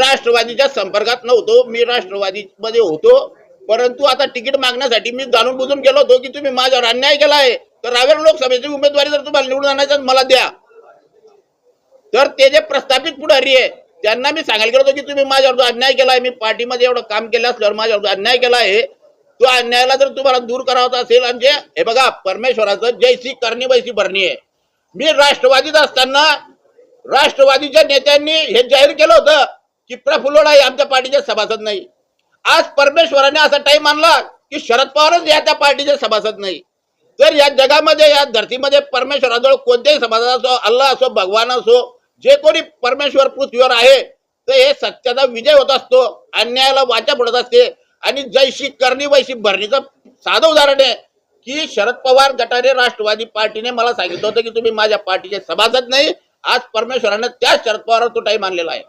राष्ट्रवादीच्या संपर्कात नव्हतो मी राष्ट्रवादीमध्ये होतो. परंतु आता तिकीट मागण्यासाठी मी जाणून बुजून गेलो होतो की तुम्ही माझ्यावर अन्याय केला आहे तर रावेर लोकसभेची उमेदवारी जर तुम्हाला निवडून आणायचं मला द्या. तर ते जे प्रस्थापित पुढारी आहे त्यांना मी सांगायला गेलो होतो की तुम्ही माझ्यावर जो अन्याय केला आहे मी पार्टीमध्ये एवढं काम केलं असल्यावर माझ्यावर जो अन्याय केला आहे तो अन्यायाला जर तुम्हाला दूर करावा असेल आणि जे हे बघा परमेश्वराचं जैसी करणी वैसी भरणी आहे. मी राष्ट्रवादीत असताना राष्ट्रवादीच्या नेत्यांनी हे जाहीर केलं होतं. की प्रफुल्ल हे आमच्या पार्टीचे सभासद नाही. आज परमेश्वराने असा टाइम आणला की शरद पवारच या त्या पार्टीचे सभासद नाही. तर या जगामध्ये या धरतीमध्ये परमेश्वराजवळ कोणत्याही समाजात असो अल्लाह असो भगवान असो जे कोणी परमेश्वर पृथ्वीवर आहे तर हे सत्याचा विजय होत असतो अन्यायाला वाचा पडत असते. आणि जैशी करणी वैशी भरणीचं साधं उदाहरण आहे की शरद पवार गटाने राष्ट्रवादी पार्टीने मला सांगितलं होतं की तुम्ही माझ्या पार्टीचे सभासद नाही आज परमेश्वराने त्याच शरद पवार तो टाईम आणलेला आहे.